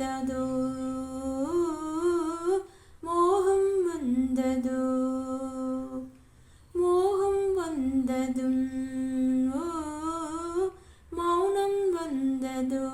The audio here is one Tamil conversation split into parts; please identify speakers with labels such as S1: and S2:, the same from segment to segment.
S1: ಬಂದದೋ மோகம் வந்ததோ மோகம் வந்ததும் மௌனம் வந்ததோ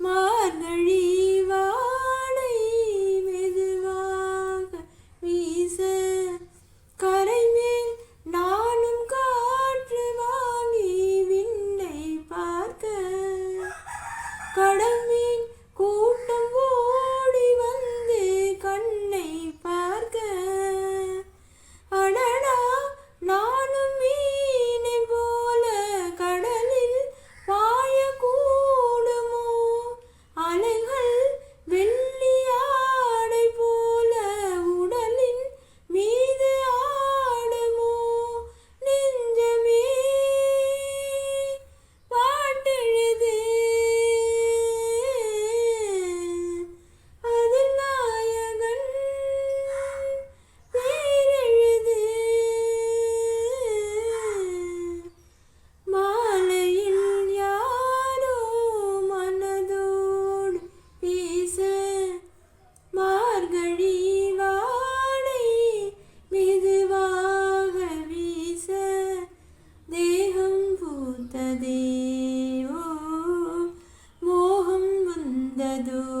S1: மார்கழி வாழை மெதுவாக வீச கரைமேல் நானும் காற்று வாங்கி விண்ணை பார்க்க கடல் Muhammadun